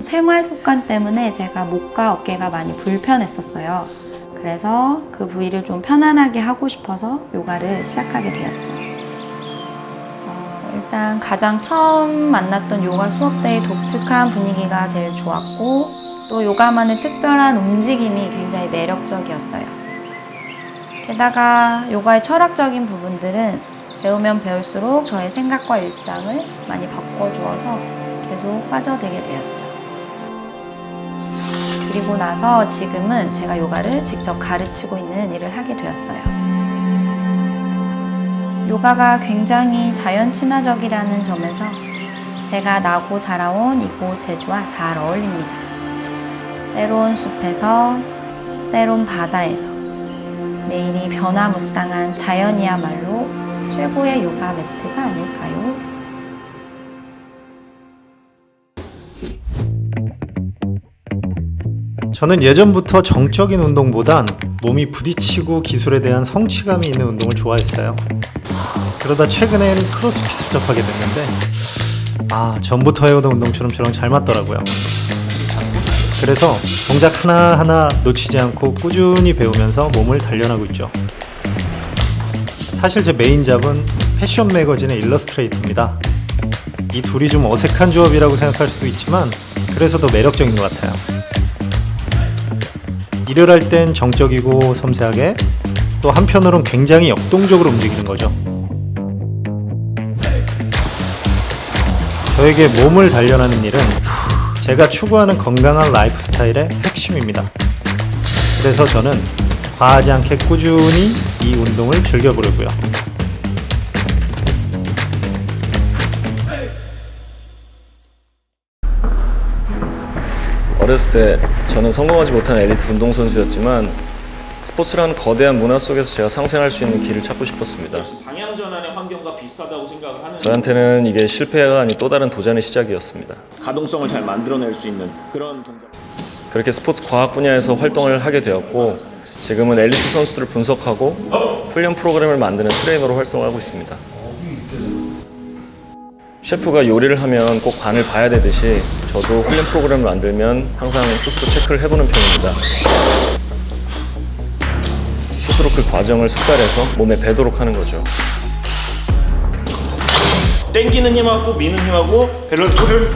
생활 습관 때문에 제가 목과 어깨가 많이 불편했었어요. 그래서 그 부위를 좀 편안하게 하고 싶어서 요가를 시작하게 되었죠. 어, 일단 가장 처음 만났던 요가 수업 때의 독특한 분위기가 제일 좋았고 또 요가만의 특별한 움직임이 굉장히 매력적이었어요. 게다가 요가의 철학적인 부분들은 배우면 배울수록 저의 생각과 일상을 많이 바꿔주어서 계속 빠져들게 되었죠. 그리고 나서 지금은 제가 요가를 직접 가르치고 있는 일을 하게 되었어요. 요가가 굉장히 자연 친화적이라는 점에서 제가 나고 자라온 이곳 제주와 잘 어울립니다. 때론 숲에서, 때론 바다에서, 내일이 변화무쌍한 자연이야말로 최고의 요가 매트가 아닐까요? 저는 예전부터 정적인 운동보단 몸이 부딪히고 기술에 대한 성취감이 있는 운동을 좋아했어요. 그러다 최근엔 크로스핏을 접하게 됐는데 아 전부터 해오던 운동처럼 저랑 잘 맞더라고요. 그래서 동작 하나하나 놓치지 않고 꾸준히 배우면서 몸을 단련하고 있죠. 사실 제 메인 잡은 패션 매거진의 일러스트레이터입니다. 이 둘이 좀 어색한 조합이라고 생각할 수도 있지만 그래서 더 매력적인 것 같아요. 일을 할 땐 정적이고 섬세하게 또 한편으론 굉장히 역동적으로 움직이는 거죠. 저에게 몸을 단련하는 일은 제가 추구하는 건강한 라이프 스타일의 핵심입니다. 그래서 저는 과하지 않게 꾸준히 이 운동을 즐겨보려고요. 어렸을 때 저는 성공하지 못한 엘리트 운동선수였지만 스포츠라는 거대한 문화 속에서 제가 상생할 수 있는 길을 찾고 싶었습니다. 방향 전환의 환경과 비슷하다고 생각을 하는 저한테는 이게 실패가 아닌 또 다른 도전의 시작이었습니다. 가동성을 잘 만들어낼 수 있는 그런 동작. 그렇게 스포츠 과학 분야에서 활동을 하게 되었고 지금은 엘리트 선수들을 분석하고 훈련 프로그램을 만드는 트레이너로 활동하고 있습니다. 셰프가 요리를 하면 꼭 간을 봐야 되듯이 저도 훈련 프로그램을 만들면 항상 스스로 체크를 해보는 편입니다. 스스로 그 과정을 숙달해서 몸에 배도록 하는 거죠. 땡기는 힘하고 미는 힘하고 밸런스를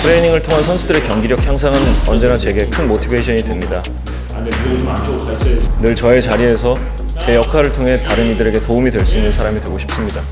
트레이닝을 통한 선수들의 경기력 향상은 언제나 제게 큰 모티베이션이 됩니다. 잘 써야지. 늘 저의 자리에서 제 역할을 통해 다른 이들에게 도움이 될 수 있는 사람이 되고 싶습니다.